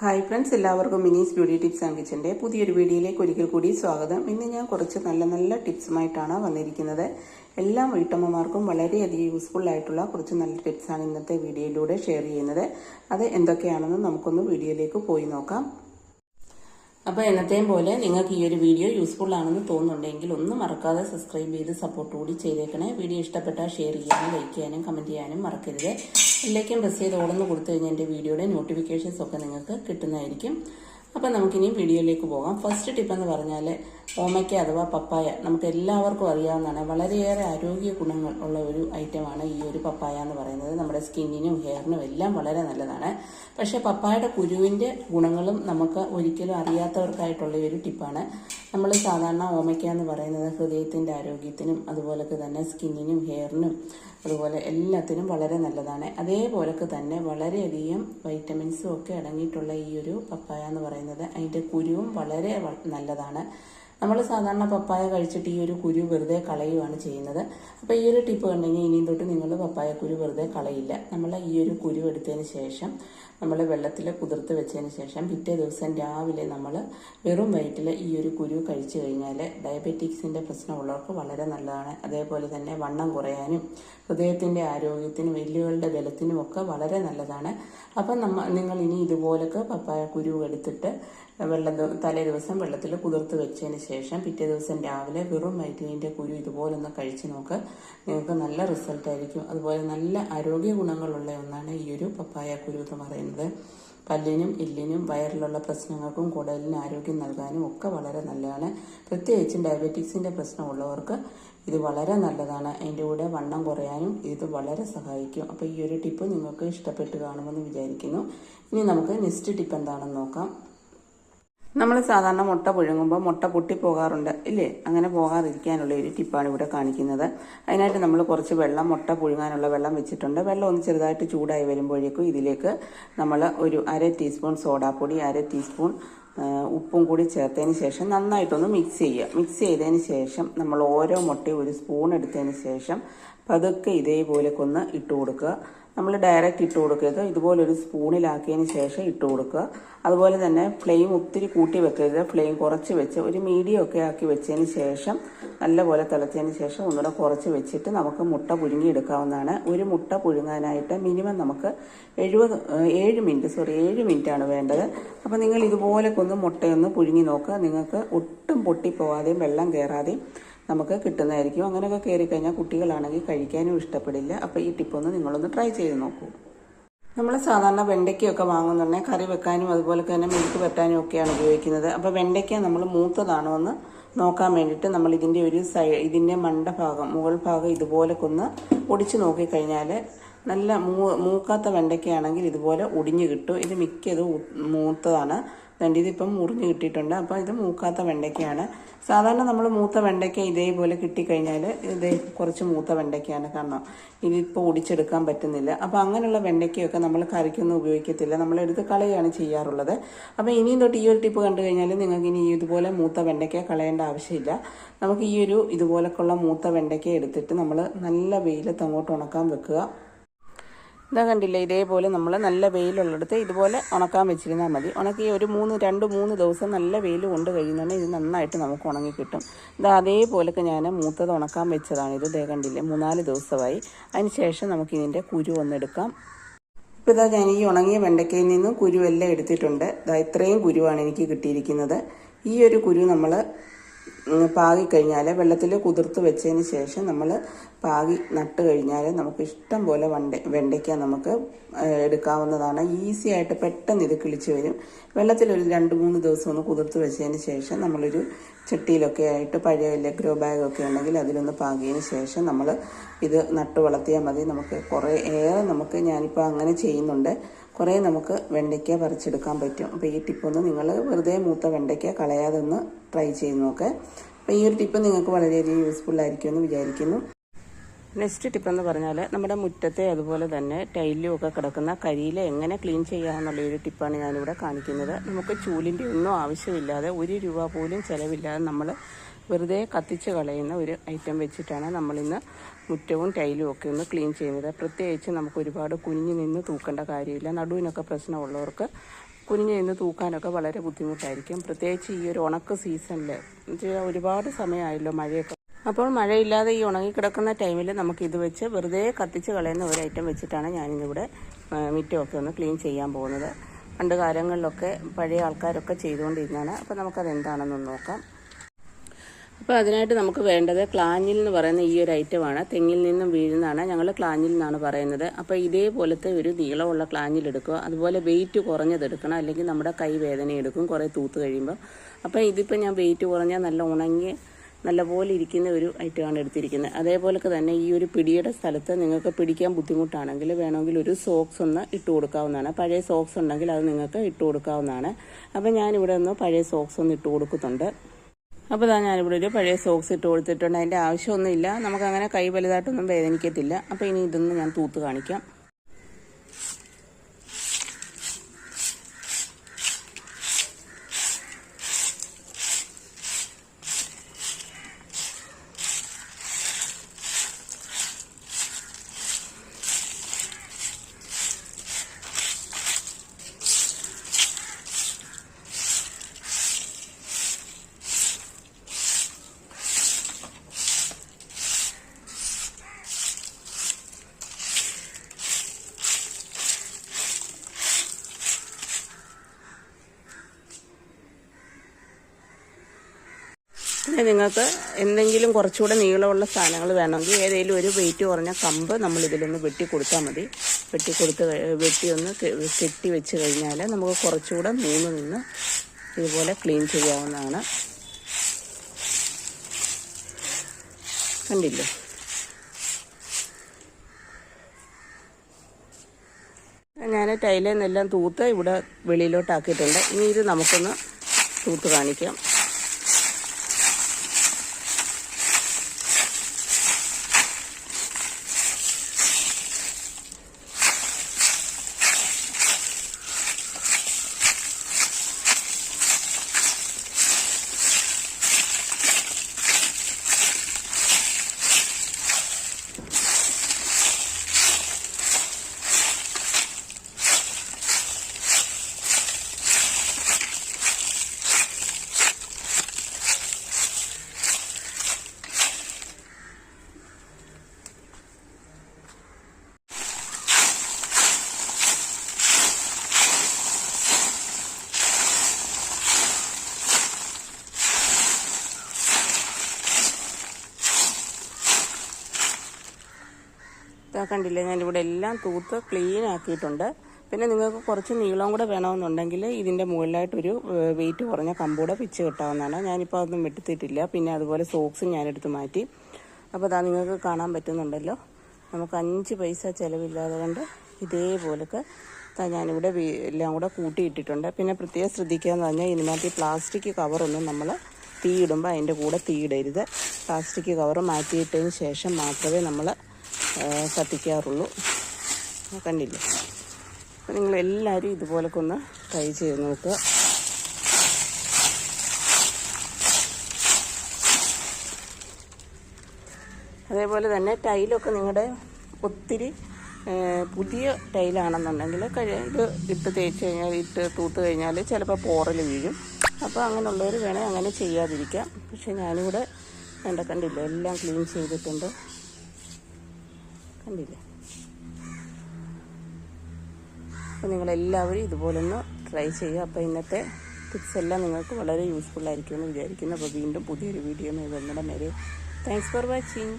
Hi friends എല്ലാവർക്കും Mini's beauty tips and കിച്ചന്റെ പുതിയൊരു വീഡിയോയിലേക്ക് ഒരിക്കൽ കൂടി സ്വാഗതം. ഇന്ന് ഞാൻ കുറച്ച് നല്ല നല്ല ടിപ്സുമായിട്ടാണ് വന്നിരിക്കുന്നത്. എല്ലാ വീട്ടമ്മമാർക്കും വളരെയധികം യൂസ്ഫുൾ ആയിട്ടുള്ള കുറച്ച് നല്ല ടിപ്സാണ് ഇന്നത്തെ വീഡിയോയിലൂടെ ഷെയർ ചെയ്യുന്നത്. അത് എന്തൊക്കെയാണെന്ന് നമുക്കൊന്ന് വീഡിയോയിലേക്ക് പോയി നോക്കാം. അപ്പോൾ എന്നത്തെയും പോലെ നിങ്ങൾക്ക് ഈ ഒരു വീഡിയോ യൂസ്ഫുൾ ആണെന്ന് തോന്നുന്നുണ്ടെങ്കിൽ ഒന്നും മറക്കാതെ സബ്സ്ക്രൈബ് ചെയ്ത് സപ്പോർട്ട് കൂടി ചെയ്തേക്കണേ. വീഡിയോ ഇഷ്ടപ്പെട്ടാൽ ഷെയർ ചെയ്യാനും ലൈക്ക് ചെയ്യാനും കമന്റ് ചെയ്യാനും മറക്കരുത്. എല്ലാവർക്കും പ്രസ് ചെയ്ത് ഓടുന്ന് കൊടുത്തു കഴിഞ്ഞാൽ എന്റെ വീഡിയോയുടെ നോട്ടിഫിക്കേഷൻസ് ഒക്കെ നിങ്ങൾക്ക് കിട്ടുന്നതായിരിക്കും. അപ്പം നമുക്കിനി വീഡിയോയിലേക്ക് പോകാം. ഫസ്റ്റ് ടിപ്പ് എന്ന് പറഞ്ഞാൽ ഓമയ്ക്ക അഥവാ പപ്പായ നമുക്ക് എല്ലാവർക്കും അറിയാവുന്നതാണ്. വളരെയേറെ ആരോഗ്യ ഗുണങ്ങൾ ഉള്ള ഒരു ഐറ്റമാണ് ഈ ഒരു പപ്പായ എന്ന് പറയുന്നത്. നമ്മുടെ സ്കിന്നിനും ഹെയറിനും എല്ലാം വളരെ നല്ലതാണ്. പക്ഷേ പപ്പായയുടെ കുരുവിന്റെ ഗുണങ്ങളും നമുക്ക് ഒരിക്കലും അറിയാത്തവർക്കായിട്ടുള്ള ഒരു ടിപ്പാണ് നമ്മൾ സാധാരണ ഓമയ്ക്ക എന്ന് പറയുന്നത് ഹൃദയത്തിന്റെ ആരോഗ്യത്തിനും അതുപോലൊക്കെ തന്നെ സ്കിന്നിനും ഹെയറിനും അതുപോലെ എല്ലാത്തിനും വളരെ നല്ലതാണ്. അതേപോലൊക്കെ തന്നെ വളരെയധികം വൈറ്റമിൻസും ഒക്കെ അടങ്ങിയിട്ടുള്ള ഈ ഒരു പപ്പായ എന്ന് പറയുന്നത് അതിന്റെ കുരുവും വളരെ നല്ലതാണ്. നമ്മൾ സാധാരണ പപ്പായ കഴിച്ചിട്ട് ഈ ഒരു കുരു വെറുതെ കളയുകയാണ് ചെയ്യുന്നത്. അപ്പോൾ ഈ ഒരു ടിപ്പ് കണ്ടെങ്കിൽ ഇനിയും തൊട്ട് നിങ്ങൾ പപ്പായ കുരു വെറുതെ കളയില്ല. നമ്മൾ ഈ ഒരു കുരു എടുത്തതിന് ശേഷം നമ്മൾ വെള്ളത്തിൽ കുതിർത്ത് വെച്ചതിന് ശേഷം പിറ്റേ ദിവസം രാവിലെ നമ്മൾ വെറും വയറ്റിൽ ഈ ഒരു കുരു കഴിച്ചു കഴിഞ്ഞാൽ ഡയബറ്റിക്സിന്റെ പ്രശ്നമുള്ളവർക്ക് വളരെ നല്ലതാണ്. അതേപോലെ തന്നെ വണ്ണം കുറയാനും ഹൃദയത്തിന്റെ ആരോഗ്യത്തിനും എല്ലുകളുടെ ബലത്തിനും ഒക്കെ വളരെ നല്ലതാണ്. അപ്പം നമ്മ നിങ്ങൾ ഇനി ഇതുപോലൊക്കെ പപ്പായ കുരു എടുത്തിട്ട് വെള്ളം തലേ ദിവസം വെള്ളത്തിൽ കുതിർത്ത് വെച്ചതിന് ശേഷം പിറ്റേ ദിവസം രാവിലെ വെറും വൈറ്റമിന്റെ കുരു ഇതുപോലൊന്ന് കഴിച്ച് നോക്ക്. നിങ്ങൾക്ക് നല്ല റിസൾട്ട് ആയിരിക്കും. അതുപോലെ നല്ല ആരോഗ്യ ഗുണങ്ങളുള്ള ഒന്നാണ് ഈ ഒരു പപ്പായ കുരു എന്ന് പറയുന്നത്. പല്ലിനും ഇല്ലിനും വയറിലുള്ള പ്രശ്നങ്ങൾക്കും കുടലിന് ആരോഗ്യം നൽകാനും ഒക്കെ വളരെ നല്ലതാണ്. പ്രത്യേകിച്ചും ഡയബറ്റിക്സിന്റെ പ്രശ്നമുള്ളവർക്ക് ഇത് വളരെ നല്ലതാണ്. അതിന്റെ കൂടെ വണ്ണം കുറയാനും ഇത് വളരെ സഹായിക്കും. അപ്പോൾ ഈ ഒരു ടിപ്പ് നിങ്ങൾക്ക് ഇഷ്ടപ്പെട്ട് കാണുമെന്ന് വിചാരിക്കുന്നു. ഇനി നമുക്ക് നെക്സ്റ്റ് ടിപ്പ് എന്താണെന്ന് നോക്കാം. നമ്മൾ സാധാരണ മുട്ട പുഴുങ്ങുമ്പോൾ മുട്ട പൊട്ടിപ്പോകാറുണ്ട് ഇല്ലേ? അങ്ങനെ പോകാതിരിക്കാനുള്ള ഒരു ടിപ്പാണ് ഇവിടെ കാണിക്കുന്നത്. അതിനായിട്ട് നമ്മൾ കുറച്ച് വെള്ളം മുട്ട പുഴുങ്ങാനുള്ള വെള്ളം വെച്ചിട്ടുണ്ട്. വെള്ളം ഒന്ന് ചെറുതായിട്ട് ചൂടായി വരുമ്പോഴേക്കും ഇതിലേക്ക് നമ്മൾ ഒരു അര ടീസ്പൂൺ സോഡാപ്പൊടി അര ടീസ്പൂൺ ഉപ്പും കൂടി ചേർത്തതിന് ശേഷം നന്നായിട്ടൊന്ന് മിക്സ് ചെയ്യുക. മിക്സ് ചെയ്തതിന് ശേഷം നമ്മൾ ഓരോ മുട്ടയും ഒരു സ്പൂൺ എടുത്തതിന് ശേഷം പതുക്കെ ഇതേപോലെ ഒന്ന് ഇട്ട് കൊടുക്കുക. നമ്മൾ ഡയറക്റ്റ് ഇട്ട് കൊടുക്കരുത് ഇതുപോലെ ഒരു സ്പൂണിലാക്കിയതിന് ശേഷം ഇട്ട് കൊടുക്കുക. അതുപോലെ തന്നെ ഫ്ലെയിം ഒത്തിരി കൂട്ടി വെക്കരുത്. ഫ്ലെയിം കുറച്ച് വെച്ച് ഒരു മീഡിയം ഒക്കെ ആക്കി വെച്ചതിന് ശേഷം നല്ലപോലെ തിളച്ചതിന് ശേഷം ഒന്നുകൂടെ കുറച്ച് വെച്ചിട്ട് നമുക്ക് മുട്ട പുഴുങ്ങിയെടുക്കാവുന്നതാണ്. ഒരു മുട്ട പുഴുങ്ങാനായിട്ട് മിനിമം നമുക്ക് എഴുപത് ഏഴ് മിനിറ്റ് സോറി ഏഴ് ആണ് വേണ്ടത്. അപ്പോൾ നിങ്ങൾ ഇതുപോലൊക്കെ ഒന്ന് മുട്ടയൊന്ന് പുഴുങ്ങി നോക്കുക. നിങ്ങൾക്ക് ഒട്ടും പൊട്ടിപ്പോവാതെയും വെള്ളം കയറാതെയും നമുക്ക് കിട്ടുന്നതായിരിക്കും. അങ്ങനെയൊക്കെ കയറി കഴിഞ്ഞാൽ കുട്ടികളാണെങ്കിൽ കഴിക്കാനും ഇഷ്ടപ്പെടില്ല. അപ്പോൾ ഈ ടിപ്പൊന്ന് നിങ്ങളൊന്ന് ട്രൈ ചെയ്ത് നോക്കൂ. നമ്മൾ സാധാരണ വെണ്ടയ്ക്കയൊക്കെ വാങ്ങുന്നുണ്ടെങ്കിൽ കറി വെക്കാനും അതുപോലെ തന്നെ മെഴുക്ക് വെട്ടാനും ഒക്കെയാണ് ഉപയോഗിക്കുന്നത്. അപ്പോൾ വെണ്ടയ്ക്ക നമ്മൾ മൂത്തതാണോ എന്ന് നോക്കാൻ വേണ്ടിയിട്ട് നമ്മൾ ഇതിന്റെ ഒരു സൈ ഇതിന്റെ മണ്ടഭാഗം മുകൾ ഭാഗം ഇതുപോലെ കൊന്ന് ഒടിച്ച് നോക്കിക്കഴിഞ്ഞാൽ നല്ല മൂ മൂക്കാത്ത വെണ്ടയ്ക്കയാണെങ്കിൽ ഇതുപോലെ ഒടിഞ്ഞ് കിട്ടും. ഇത് മിക്കതും മൂത്തതാണ്. ദണ്ട് ഇതിപ്പം മുറിഞ്ഞ് കിട്ടിയിട്ടുണ്ട്. അപ്പോൾ ഇത് മൂക്കാത്ത വെണ്ടയ്ക്കയാണ്. സാധാരണ നമ്മൾ മൂത്ത വെണ്ടയ്ക്ക ഇതേപോലെ കിട്ടിക്കഴിഞ്ഞാൽ ഇതേ കുറച്ച് മൂത്ത വെണ്ടയ്ക്കയാണ് കാരണം ഇതിപ്പോൾ ഒടിച്ചെടുക്കാൻ പറ്റുന്നില്ല. അപ്പോൾ അങ്ങനെയുള്ള വെണ്ടയ്ക്കയൊക്കെ നമ്മൾ കറിക്കൊന്നും ഉപയോഗിക്കത്തില്ല. നമ്മൾ എടുത്ത് കളയാണ് ചെയ്യാറുള്ളത്. അപ്പോൾ ഇനിയും തൊട്ട് ഈ ഒരു ടിപ്പ് കണ്ടു കഴിഞ്ഞാൽ നിങ്ങൾക്ക് ഇനി ഇതുപോലെ മൂത്ത വെണ്ടയ്ക്ക കളയേണ്ട ആവശ്യമില്ല. നമുക്ക് ഈ ഒരു ഇതുപോലൊക്കെയുള്ള മൂത്ത വെണ്ടയ്ക്ക എടുത്തിട്ട് നമ്മൾ നല്ല വെയിലത്ത് അങ്ങോട്ട് ഉണക്കാൻ വെക്കുക. ഇതാ കണ്ടില്ലേ ഇതേപോലെ നമ്മൾ നല്ല വെയിലുള്ളിടത്ത് ഇതുപോലെ ഉണക്കാൻ വെച്ചിരുന്നാൽ മതി. ഉണക്കി ഒരു മൂന്ന് രണ്ട് മൂന്ന് ദിവസം നല്ല വെയിൽ കൊണ്ട് കഴിയുന്നുണ്ടെങ്കിൽ ഇത് നന്നായിട്ട് നമുക്ക് ഉണങ്ങി കിട്ടും. ഇതാ അതേപോലൊക്കെ ഞാൻ മൂത്തത് ഉണക്കാൻ വെച്ചതാണ് ഇത്. ദേ കണ്ടില്ലേ മൂന്നാൽ ദിവസമായി. അതിന് ശേഷം നമുക്ക് ഇതിന്റെ കുരു ഒന്നെടുക്കാം ഇപ്പോൾ ഇതാ ഞാൻ ഈ ഉണങ്ങിയ വെണ്ടയ്ക്കയിൽ നിന്നും കുരു എല്ലാം എടുത്തിട്ടുണ്ട്. ഇതാ ഇത്രയും കുരുവാണ് എനിക്ക് കിട്ടിയിരിക്കുന്നത്. ഈ ഒരു കുരു നമ്മൾ പാകിക്കഴിഞ്ഞാൽ വെള്ളത്തിൽ കുതിർത്ത് വെച്ചതിന് ശേഷം നമ്മൾ പാകി നട്ട് കഴിഞ്ഞാൽ നമുക്ക് ഇഷ്ടം പോലെ വണ്ട വെണ്ടയ്ക്ക നമുക്ക് എടുക്കാവുന്നതാണ്. ഈസി ആയിട്ട് പെട്ടെന്ന് ഇത് കിളിച്ച് വരും. വെള്ളത്തിൽ ഒരു രണ്ട് മൂന്ന് ദിവസം ഒന്ന് കുതിർത്ത് വെച്ചതിന് ശേഷം നമ്മളൊരു ചട്ടിയിലൊക്കെ ആയിട്ട് പഴയ വലിയ ഗ്രോ ബാഗൊക്കെ ഉണ്ടെങ്കിൽ അതിലൊന്ന് പാകിയതിന് ശേഷം നമ്മൾ ഇത് നട്ട് വളർത്തിയാൽ മതി. നമുക്ക് കുറേ ഏറെ നമുക്ക് ഞാനിപ്പോൾ അങ്ങനെ ചെയ്യുന്നുണ്ട്. കുറേ നമുക്ക് വെണ്ടയ്ക്ക പറിച്ചെടുക്കാൻ പറ്റും. അപ്പോൾ ഈ ടിപ്പൊന്ന് നിങ്ങൾ വെറുതെ മൂത്ത വെണ്ടയ്ക്ക കളയാതെ ഒന്ന് ട്രൈ ചെയ്ത് നോക്ക്. അപ്പോൾ ഈ ഒരു ടിപ്പ് നിങ്ങൾക്ക് വളരെയധികം യൂസ്ഫുൾ ആയിരിക്കുമെന്ന് വിചാരിക്കുന്നു. നെക്സ്റ്റ് ടിപ്പ് എന്ന് പറഞ്ഞാൽ നമ്മുടെ മുറ്റത്തെ അതുപോലെ തന്നെ ടൈലിലും ഒക്കെ കിടക്കുന്ന കരിയില എങ്ങനെ ക്ലീൻ ചെയ്യാമെന്നുള്ള ഒരു ടിപ്പാണ് ഞാനിവിടെ കാണിക്കുന്നത്. നമുക്ക് ചൂലിന്റെ ഒന്നും ആവശ്യമില്ലാതെ ഒരു രൂപ പോലും ചിലവില്ലാതെ നമ്മൾ വെറുതെ കത്തിച്ച് കളയുന്ന ഒരു ഐറ്റം വെച്ചിട്ടാണ് നമ്മളിന്ന് മുറ്റവും ടൈലും ഒക്കെ ഒന്ന് ക്ലീൻ ചെയ്യുന്നത്. പ്രത്യേകിച്ച് നമുക്ക് ഒരുപാട് കുനിഞ്ഞു നിന്ന് തൂക്കേണ്ട കാര്യമില്ല. നടുവിനൊക്കെ പ്രശ്നമുള്ളവർക്ക് കുനിഞ്ഞു നിന്ന് തൂക്കാനൊക്കെ വളരെ ബുദ്ധിമുട്ടായിരിക്കും. പ്രത്യേകിച്ച് ഈ ഒരു ഉണക്ക് സീസണിൽ ഒരുപാട് സമയമായല്ലോ മഴയൊക്കെ. അപ്പോൾ മഴയില്ലാതെ ഈ ഉണങ്ങി കിടക്കുന്ന ടൈമിൽ നമുക്ക് ഇത് വെച്ച് വെറുതെ കത്തിച്ച് കളയുന്ന ഒരു ഐറ്റം വെച്ചിട്ടാണ് ഞാനിന്നിവിടെ മിറ്റമൊക്കെ ഒന്ന് ക്ലീൻ ചെയ്യാൻ പോകുന്നത്. പണ്ട് കാലങ്ങളിലൊക്കെ പഴയ ആൾക്കാരൊക്കെ ചെയ്തുകൊണ്ടിരുന്നതാണ്. അപ്പോൾ നമുക്കത് എന്താണെന്നൊന്ന് നോക്കാം. അപ്പോൾ അതിനായിട്ട് നമുക്ക് വേണ്ടത് ക്ലാഞ്ഞിൽ എന്ന് പറയുന്ന ഈ ഒരു ഐറ്റമാണ് തെങ്ങിൽ നിന്നും വീഴുന്നതാണ് ഞങ്ങൾ ക്ലാഞ്ഞിൽ എന്നാണ് പറയുന്നത്. അപ്പോൾ ഇതേപോലത്തെ ഒരു നീളമുള്ള ക്ലാഞ്ഞിൽ എടുക്കുക. അതുപോലെ വെയിറ്റ് കുറഞ്ഞത് എടുക്കണം. അല്ലെങ്കിൽ നമ്മുടെ കൈ വേദന എടുക്കും. കുറേ തൂത്ത് കഴിയുമ്പോൾ അപ്പോൾ ഇതിപ്പോൾ ഞാൻ വെയിറ്റ് കുറഞ്ഞ നല്ല ഉണങ്ങി നല്ലപോലെ ഇരിക്കുന്ന ഒരു ഐറ്റമാണ് എടുത്തിരിക്കുന്നത്. അതേപോലൊക്കെ തന്നെ ഈ ഒരു പിടിയുടെ സ്ഥലത്ത് നിങ്ങൾക്ക് പിടിക്കാൻ ബുദ്ധിമുട്ടാണെങ്കിൽ വേണമെങ്കിൽ ഒരു സോക്സ് ഒന്ന് ഇട്ട് കൊടുക്കാവുന്നതാണ്. പഴയ സോക്സ് ഉണ്ടെങ്കിൽ അത് നിങ്ങൾക്ക് ഇട്ട് കൊടുക്കാവുന്നതാണ്. അപ്പോൾ ഞാനിവിടെ ഒന്ന് പഴയ സോക്സ് ഒന്ന് ഇട്ട് കൊടുക്കുന്നുണ്ട്. അപ്പോൾ ഇതാ ഞാനിവിടെ ഒരു പഴയ സോക്സ് ഇട്ട് കൊടുത്തിട്ടുണ്ട്. അതിന്റെ ആവശ്യമൊന്നുമില്ല. നമുക്കങ്ങനെ കൈ വലുതായിട്ടൊന്നും വേദനിക്കത്തില്ല. അപ്പോൾ ഇനി ഇതൊന്ന് ഞാൻ തൂത്ത് കാണിക്കാം. പിന്നെ നിങ്ങൾക്ക് എന്തെങ്കിലും കുറച്ചുകൂടെ നീളമുള്ള സാധനങ്ങൾ വേണമെങ്കിൽ ഏതെങ്കിലും ഒരു വെയിറ്റ് കുറഞ്ഞ കമ്പ് നമ്മൾ ഇതിലൊന്ന് വെട്ടി കൊടുത്താൽ മതി. വെട്ടി കൊടുത്ത് വെട്ടി ഒന്ന് കെട്ടി വെച്ച് കഴിഞ്ഞാൽ നമുക്ക് കുറച്ചുകൂടെ മൂന്ന് നിന്ന് ഇതുപോലെ ക്ലീൻ ചെയ്യാവുന്നതാണ്. കണ്ടില്ലേ? ഞാൻ ടൈലിൽ നിന്നെല്ലാം തൂത്ത് ഇവിടെ വെളിയിലോട്ടാക്കിയിട്ടുണ്ട്. ഇനി ഇത് നമുക്കൊന്ന് തൂത്ത് കാണിക്കാം. ഇതാ കണ്ടില്ലേ? ഞാൻ ഇവിടെ എല്ലാം തൂത്ത് ക്ലീൻ ആക്കിയിട്ടുണ്ട്. പിന്നെ നിങ്ങൾക്ക് കുറച്ച് നീളം കൂടെ വേണമെന്നുണ്ടെങ്കിൽ ഇതിന്റെ മുകളിലായിട്ടൊരു വെയിറ്റ് കുറഞ്ഞ കമ്പൂടെ പിച്ച് കിട്ടാവുന്നതാണ്. ഞാനിപ്പോൾ അതൊന്നും വെട്ടിത്തിട്ടില്ല. പിന്നെ അതുപോലെ സോക്സും ഞാനെടുത്ത് മാറ്റി. അപ്പോൾ അതാ നിങ്ങൾക്ക് കാണാൻ പറ്റുന്നുണ്ടല്ലോ. നമുക്ക് അഞ്ച് പൈസ ചിലവില്ലാതെ കൊണ്ട് ഇതേപോലൊക്കെ ഞാനിവിടെ എല്ലാം കൂടെ കൂട്ടിയിട്ടിട്ടുണ്ട്. പിന്നെ പ്രത്യേകം ശ്രദ്ധിക്കുക എന്ന് പറഞ്ഞാൽ ഇതിനകത്ത് ഈ പ്ലാസ്റ്റിക് കവറൊന്നും നമ്മൾ തീയിടുമ്പോൾ അതിന്റെ കൂടെ തീയിടരുത്. പ്ലാസ്റ്റിക് കവർ മാറ്റിയിട്ടതിന് ശേഷം മാത്രമേ നമ്മൾ കത്തിക്കാറുള്ളൂ കണ്ടില്ലേ? അപ്പോൾ നിങ്ങൾ എല്ലാവരും ഇതുപോലൊക്കെ ഒന്ന് ട്രൈ ചെയ്ത് നോക്കുക. അതേപോലെ തന്നെ ടൈലൊക്കെ നിങ്ങളുടെ ഒത്തിരി പുതിയ ടൈലാണെന്നുണ്ടെങ്കിൽ ഇത് ഇട്ട് തേച്ച് കഴിഞ്ഞാൽ ഇട്ട് തൂത്ത് കഴിഞ്ഞാൽ ചിലപ്പോൾ പോറൽ വീഴും. അപ്പോൾ അങ്ങനെയുള്ളവർ വേണേൽ അങ്ങനെ ചെയ്യാതിരിക്കാം. പക്ഷെ ഞാനിവിടെ വേണ്ട കണ്ടില്ല എല്ലാം ക്ലീൻ ചെയ്തിട്ടുണ്ട്. കണ്ടില്ലേ. അപ്പോൾ നിങ്ങളെല്ലാവരും ഇതുപോലൊന്ന് ട്രൈ ചെയ്യുക. അപ്പോൾ ഇന്നത്തെ ടിപ്സ് എല്ലാം നിങ്ങൾക്ക് വളരെ യൂസ്ഫുൾ ആയിരിക്കുമെന്ന് വിചാരിക്കുന്നു. അപ്പോൾ വീണ്ടും പുതിയൊരു വീഡിയോ വരുന്നിടം നേരെ താങ്ക്സ് ഫോർ വാച്ചിങ്